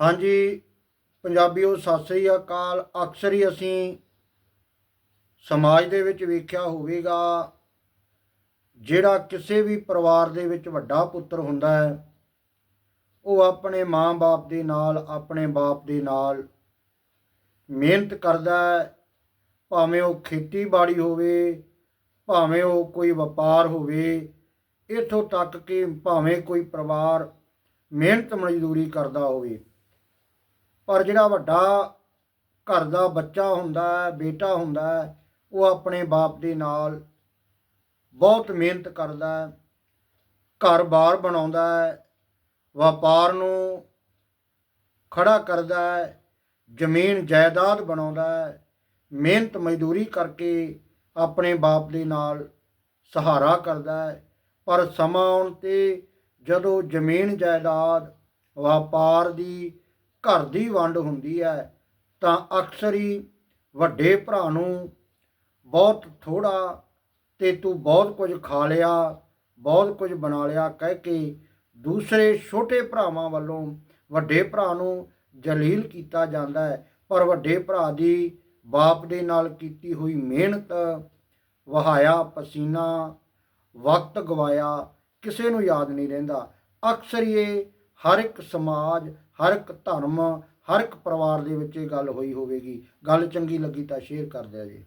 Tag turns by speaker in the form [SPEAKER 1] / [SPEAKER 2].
[SPEAKER 1] ਹਾਂਜੀ ਪੰਜਾਬੀਓ ਸਤਿ ਸ੍ਰੀ ਅਕਾਲ ਅਕਸਰ ਹੀ ਅਸੀਂ ਸਮਾਜ ਦੇ ਵਿੱਚ ਵੇਖਿਆ ਹੋਵੇਗਾ। ਜਿਹੜਾ ਕਿਸੇ ਵੀ ਪਰਿਵਾਰ ਦੇ ਵਿੱਚ ਵੱਡਾ ਪੁੱਤਰ ਹੁੰਦਾ ਹੈ, ਉਹ ਆਪਣੇ ਮਾਂ-ਬਾਪ ਦੇ ਨਾਲ, ਆਪਣੇ ਬਾਪ ਦੇ ਨਾਲ ਮਿਹਨਤ ਕਰਦਾ ਹੈ। ਭਾਵੇਂ ਉਹ ਖੇਤੀਬਾੜੀ ਹੋਵੇ, ਭਾਵੇਂ ਉਹ ਕੋਈ ਵਪਾਰ ਹੋਵੇ, ਇੱਥੋਂ ਤੱਕ ਕਿ ਭਾਵੇਂ ਕੋਈ ਪਰਿਵਾਰ ਮਿਹਨਤ ਮਜ਼ਦੂਰੀ ਕਰਦਾ ਹੋਵੇ। ਪਰ ਜਿਹੜਾ ਵੱਡਾ ਘਰ ਦਾ ਬੱਚਾ ਹੁੰਦਾ ਹੈ, ਬੇਟਾ ਹੁੰਦਾ ਹੈ, ਉਹ ਆਪਣੇ ਬਾਪ ਦੇ ਨਾਲ ਬਹੁਤ ਮਿਹਨਤ ਕਰਦਾ ਹੈ ਘਰ-ਬਾਰ ਬਣਾਉਂਦਾ ਹੈ, ਵਪਾਰ ਨੂੰ ਖੜਾ ਕਰਦਾ ਹੈ, ਜ਼ਮੀਨ ਜਾਇਦਾਦ ਬਣਾਉਂਦਾ ਹੈ, ਮਿਹਨਤ ਮਜ਼ਦੂਰੀ ਕਰਕੇ ਆਪਣੇ ਬਾਪ ਦੇ ਨਾਲ ਸਹਾਰਾ ਕਰਦਾ ਹੈ। ਪਰ ਸਮਾਂ ਆਉਣ ਤੇ ਜਦੋਂ ਜ਼ਮੀਨ ਜਾਇਦਾਦ, ਵਪਾਰ ਦੀ ਘਰ ਦੀ ਵੰਡ ਹੁੰਦੀ ਹੈ, ਤਾਂ ਅਕਸਰ ਹੀ ਵੱਡੇ ਭਰਾ ਨੂੰ ਬਹੁਤ ਥੋੜਾ ਤੇ ਤੂੰ ਬਹੁਤ ਕੁਝ ਖਾ ਲਿਆ, ਬਹੁਤ ਕੁਝ ਬਣਾ ਲਿਆ ਕਹਿ ਕੇ ਦੂਸਰੇ ਛੋਟੇ ਭਰਾਵਾਂ ਵੱਲੋਂ ਵੱਡੇ ਭਰਾ ਨੂੰ ਜਲੀਲ ਕੀਤਾ ਜਾਂਦਾ ਹੈ। ਪਰ ਵੱਡੇ ਭਰਾ ਦੀ ਬਾਪ ਦੇ ਨਾਲ ਕੀਤੀ ਹੋਈ ਮਿਹਨਤ, ਵਹਾਇਆ, ਪਸੀਨਾ, ਵਕਤ ਗਵਾਇਆ ਕਿਸੇ ਨੂੰ ਯਾਦ ਨਹੀਂ ਰਹਿੰਦਾ। ਅਕਸਰ ਇਹ ਹਰ ਇੱਕ ਸਮਾਜ ਹਰ ਇੱਕ ਧਰਮ, ਹਰ ਇੱਕ ਪਰਿਵਾਰ ਦੇ ਵਿੱਚ ਇਹ ਗੱਲ ਹੋਈ ਹੋਵੇਗੀ। ਗੱਲ ਚੰਗੀ ਲੱਗੀ ਤਾਂ ਸ਼ੇਅਰ ਕਰ ਦਿਆ ਜੀ।